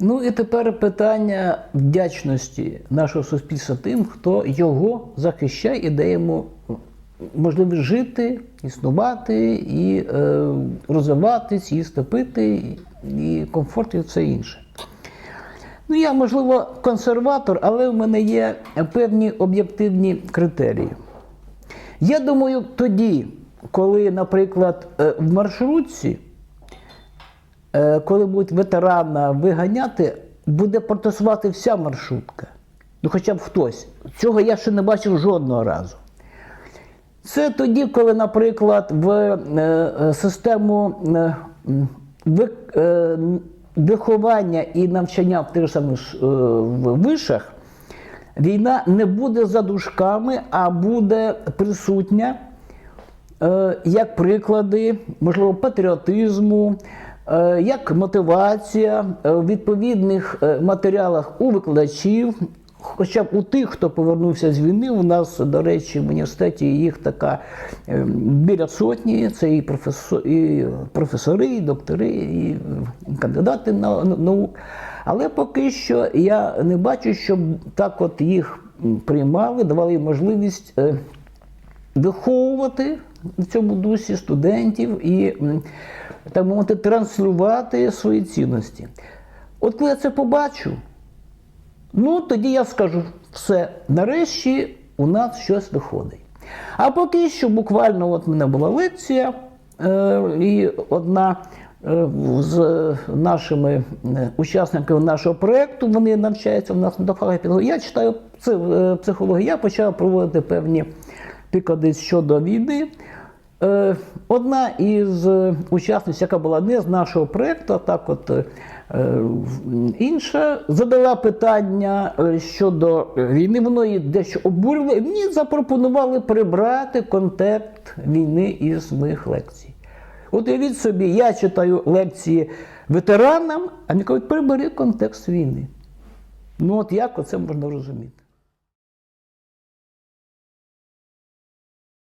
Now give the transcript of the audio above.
Ну і тепер питання вдячності нашого суспільства тим, хто його захищає і дає йому можливість жити, існувати, і е, розвиватись, їсти пити, і комфорт, і все інше. Ну, я, можливо, консерватор, але в мене є певні об'єктивні критерії. Я думаю, тоді, коли, наприклад, е, в маршрутці, коли будуть ветерана виганяти, буде протестувати вся маршрутка. Ну, хоча б хтось. Цього я ще не бачив жодного разу. Це тоді, коли, наприклад, в е, е, систему е, е, виховання і навчання в тих самих е, вишах, війна не буде за дужками, а буде присутня е, як приклади, можливо, патріотизму, е, як мотивація е, в відповідних е, матеріалах у викладачів. Хоча б у тих, хто повернувся з війни, у нас, до речі, в університеті їх така е, біля сотні, це і, професори, і доктори, і е, кандидати на, на- наук. Але поки що я не бачу, щоб так от їх приймали, давали їм можливість е, виховувати в цьому дусі студентів і, так мовити, транслювати свої цінності. От коли я це побачу, ну тоді я скажу, все, нарешті у нас щось виходить. А поки що буквально от в мене була лекція, е, і одна е, з нашими е, учасниками нашого проєкту, вони навчаються в нас на педагогії. Я читаю е, психологію, я почав проводити певні приклади щодо війни. Е, Одна із е, учасниць, яка була не з нашого проєкту, так от е, інша, задала питання щодо війни. Воно її дещо обурило. І мені запропонували прибрати контекст війни із моїх лекцій. От уявіть собі, я читаю лекції ветеранам, а мені кажуть, прибери контекст війни. Ну от як оце можна розуміти?